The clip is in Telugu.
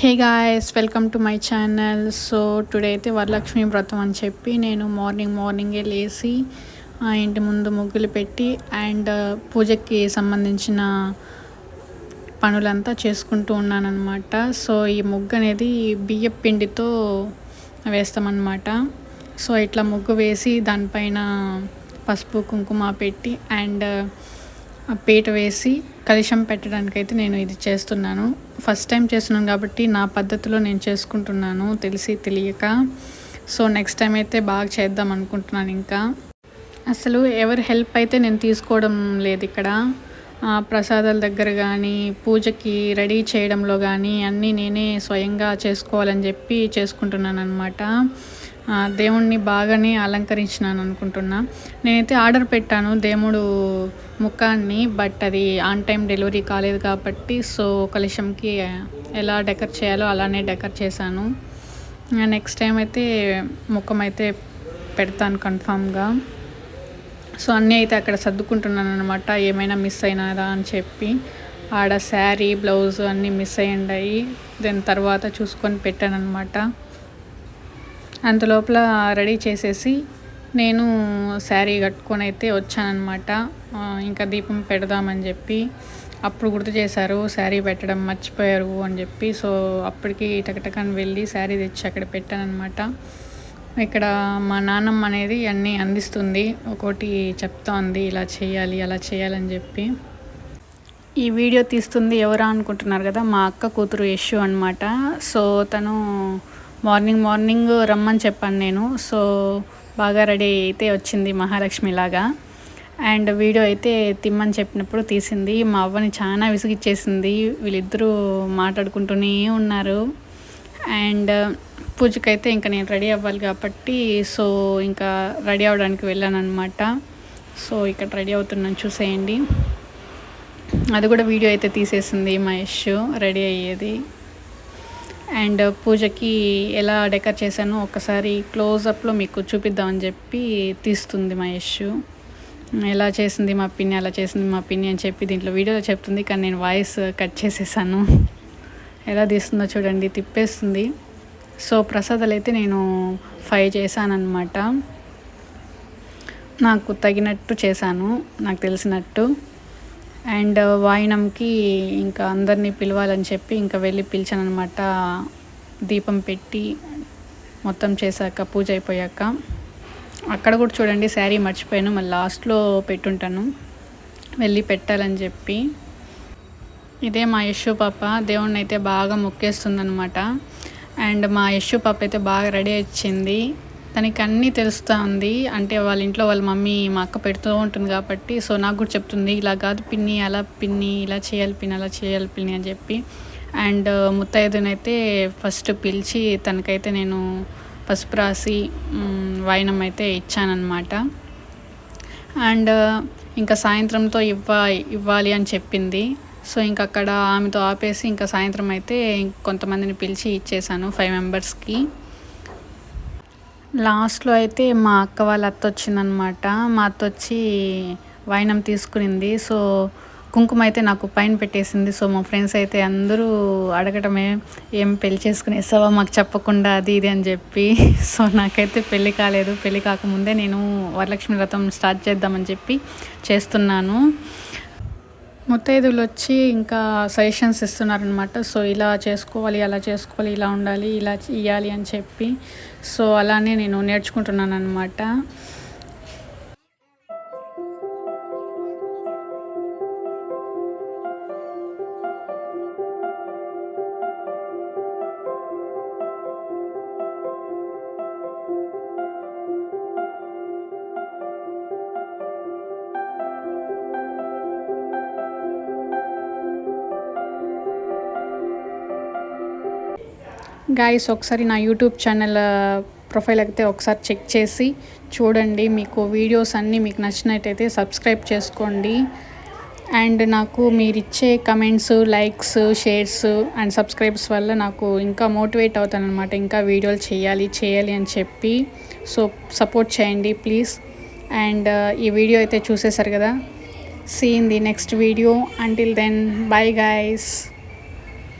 Hey guys welcome to my channel so today అయితే వరలక్ష్మి వ్రతం అని చెప్పి నేను మార్నింగ్ మార్నింగే లేచి ఆ ఇంటి ముందు ముగ్గులు పెట్టి అండ్ uh, పూజకి సంబంధించిన పనులంతా చేసుకుంటూ ఉన్నానన్నమాట. సో ఈ ముగ్గు అనేది బియ్య పిండితో వేస్తామన్నమాట. సో ఇట్లా ముగ్గు వేసి దానిపైన పసుపు కుంకుమ పెట్టి అండ్ పీట వేసి కలుషం పెట్టడానికైతే నేను ఇది చేస్తున్నాను. ఫస్ట్ టైం చేస్తున్నాను కాబట్టి నా పద్ధతిలో నేను చేసుకుంటున్నాను తెలిసి తెలియక. సో నెక్స్ట్ టైం అయితే బాగా చేద్దాం అనుకుంటున్నాను ఇంకా. అసలు ఎవరి హెల్ప్ అయితే నేను తీసుకోవడం లేదు ఇక్కడ. ప్రసాదాల దగ్గర కానీ పూజకి రెడీ చేయడంలో కానీ అన్నీ నేనే స్వయంగా చేసుకోవాలని చెప్పి చేసుకుంటున్నాను అనమాట దేవుణ్ణి బాగానే అలంకరించినాను అనుకుంటున్నా. నేనైతే ఆర్డర్ పెట్టాను దేవుడు ముఖాన్ని బట్ అది ఆన్ టైం డెలివరీ కాలేదు కాబట్టి సో కలుషంకి ఎలా డెకర్ చేయాలో అలానే డెకర్ చేశాను. నెక్స్ట్ టైం అయితే ముఖం అయితే పెడతాను కన్ఫామ్గా. సో అన్నీ అయితే అక్కడ సర్దుకుంటున్నాను అనమాట ఏమైనా మిస్ అయినారా అని చెప్పి. ఆడ శారీ బ్లౌజ్ అన్నీ మిస్ అయ్యిండాయి. దాని తర్వాత చూసుకొని పెట్టాను అనమాట అంతలోపల రెడీ చేసేసి నేను శారీ కట్టుకొని అయితే వచ్చానమాట ఇంకా దీపం పెడదామని చెప్పి అప్పుడు గుర్తు చేశారు శారీ పెట్టడం మర్చిపోయారు అని చెప్పి. సో అప్పటికి టకటకని వెళ్ళి శారీ తెచ్చి అక్కడ పెట్టానమాట ఇక్కడ మా నాన్నమ్మ అనేది అన్నీ అందిస్తుంది ఒకటి చెప్తోంది ఇలా చేయాలి అలా చేయాలని చెప్పి. ఈ వీడియో తీస్తుంది ఎవరా అనుకుంటున్నారు కదా మా అక్క కూతురు యశు అనమాట సో తను మార్నింగ్ మార్నింగ్ రమ్మని చెప్పాను నేను. సో బాగా రెడీ అయితే వచ్చింది మహాలక్ష్మి లాగా. అండ్ వీడియో అయితే తిమ్మని చెప్పినప్పుడు తీసింది. మా అవ్వని చాలా విసిగిచ్చేసింది. వీళ్ళిద్దరూ మాట్లాడుకుంటూనే ఉన్నారు. అండ్ పూజకైతే ఇంకా నేను రెడీ అవ్వాలి కాబట్టి సో ఇంకా రెడీ అవ్వడానికి వెళ్ళాను అనమాట సో ఇక్కడ రెడీ అవుతున్నాను చూసేయండి. అది కూడా వీడియో అయితే తీసేసింది మహేష్ రెడీ అయ్యేది. అండ్ పూజకి ఎలా డెకర్ చేశానో ఒకసారి క్లోజప్లో మీకు చూపిద్దామని చెప్పి తీస్తుంది మహేష్ ఎలా చేసింది మా పిన్ని అలా చేసింది మా పిన్ని అని చెప్పి దీంట్లో వీడియోలో చెప్తుంది కానీ నేను వాయిస్ కట్ చేసేసాను. ఎలా తీస్తుందో చూడండి తిప్పేస్తుంది. సో ప్రసాదాలు అయితే నేను ఫైవ్ చేశానమాట నాకు తగినట్టు చేశాను నాకు తెలిసినట్టు. అండ్ uh, వాయినంకి ఇంకా అందరినీ పిలవాలని చెప్పి ఇంకా వెళ్ళి పిలిచాను అనమాట దీపం పెట్టి మొత్తం చేశాక పూజ అయిపోయాక. అక్కడ కూడా చూడండి శారీ మర్చిపోయాను. మళ్ళీ లాస్ట్లో పెట్టుంటాను. వెళ్ళి పెట్టాలని చెప్పి. ఇదే మా యశు పాప. దేవుణ్ణి అయితే బాగా మొక్కేస్తుందనమాట అండ్ మా యశు పాప అయితే బాగా రెడీ వచ్చింది తనకి అన్నీ తెలుస్తూ ఉంది. అంటే వాళ్ళ ఇంట్లో వాళ్ళ మమ్మీ మా అక్క పెడుతూ ఉంటుంది కాబట్టి సో నాకు కూడా చెప్తుంది ఇలా కాదు పిన్ని అలా పిన్ని ఇలా చేయాలి పిన్ని అలా చేయాలి పిన్ని అని చెప్పి. అండ్ ముత్తైదునైతే ఫస్ట్ పిలిచి తనకైతే నేను పసుపు రాసి వాయినం అయితే ఇచ్చానమాట అండ్ ఇంకా సాయంత్రంతో ఇవ్వ ఇవ్వాలి అని చెప్పింది. సో ఇంక అక్కడ ఆమెతో ఆపేసి ఇంకా సాయంత్రం అయితే కొంతమందిని పిలిచి ఇచ్చేసాను ఫైవ్ మెంబర్స్కి. లాస్ట్లో అయితే మా అక్క వాళ్ళ అత్త వచ్చిందనమాట. మా అత్త వచ్చి వైనం తీసుకునింది. సో కుంకుమ అయితే నాకు పైన పెట్టేసింది. సో మా ఫ్రెండ్స్ అయితే అందరూ అడగటమే ఏం పెళ్ళి చేసుకునేసావా? మాకు చెప్పకుండా అది ఇది అని చెప్పి. సో నాకైతే పెళ్ళి కాలేదు. పెళ్ళి కాకముందే నేను వరలక్ష్మి వ్రతం స్టార్ట్ చేద్దామని చెప్పి చేస్తున్నాను. ముత్తైదులు వచ్చి ఇంకా సజెషన్స్ ఇస్తున్నారనమాట సో ఇలా చేసుకోవాలి అలా చేసుకోవాలి ఇలా ఉండాలి ఇలా ఇవ్వాలి అని చెప్పి. సో అలానే నేను నేర్చుకుంటున్నాను అనమాట గాయస్ ఒకసారి నా యూట్యూబ్ ఛానల్ ప్రొఫైల్ అయితే ఒకసారి చెక్ చేసి చూడండి. మీకు వీడియోస్ అన్నీ మీకు నచ్చినట్టయితే సబ్స్క్రైబ్ చేసుకోండి. అండ్ నాకు మీరు ఇచ్చే comments likes shares and subscribes వల్ల నాకు ఇంకా మోటివేట్ అవుతానమాట ఇంకా వీడియోలు చేయాలి చేయాలి అని చెప్పి. సో సపోర్ట్ చేయండి ప్లీజ్ అండ్ ఈ వీడియో అయితే చూసేశారు కదా. See in the next video until then bye guys